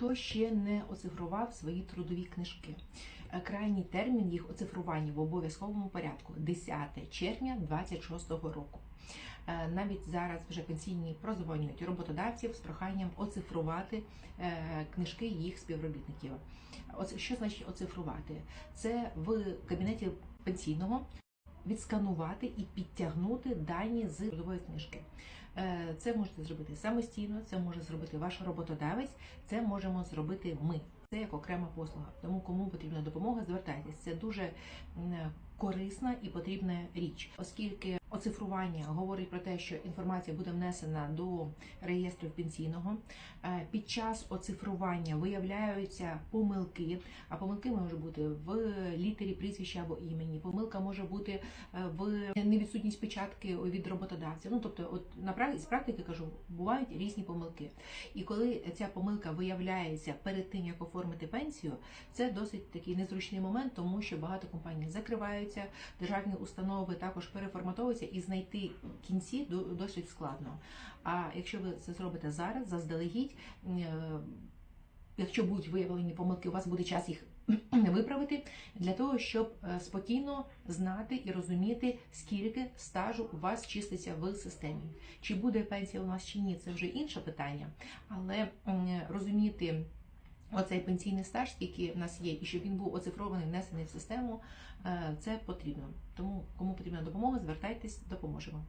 хто ще не оцифрував свої трудові книжки. Е, Крайній термін їх оцифрування в обов'язковому порядку 10 червня 2026 року. Е, Навіть зараз вже пенсійні прозвонюють роботодавців з проханням оцифрувати е, книжки їх співробітників. Що значить оцифрувати? Це в кабінеті пенсійного відсканувати і підтягнути дані з трудової книжки. Е, Це можете зробити самостійно, це може зробити ваш роботодавець, це можемо зробити ми. Це як окрема послуга. Тому кому потрібна допомога, звертайтесь. Це дуже корисна і потрібна річ, оскільки оцифрування говорить про те, що інформація буде внесена до реєстрів пенсійного. Е, Під час оцифрування виявляються помилки, а помилки можуть бути в літері прізвища або імені. Помилка може бути е, в невідсутність печатки від роботодавця. Ну тобто, от на з практики кажу, бувають різні помилки. І коли ця помилка виявляється перед тим, як оформити пенсію, це досить такий незручний момент, тому що багато компаній закриваються, державні установи також переформатовуються, і знайти кінці до- досить складно. А якщо ви це зробите зараз, заздалегідь, е, якщо будуть виявлені помилки, у вас буде час їх виправити для того, щоб е, спокійно знати і розуміти, скільки стажу у вас чиститься в системі. Чи буде пенсія у нас чи ні, це вже інше питання, але розуміти. Оцей пенсійний стаж, скільки в нас є, і щоб він був оцифрований, внесений в систему, е, це потрібно. Тому кому потрібна допомога, звертайтесь, допоможемо.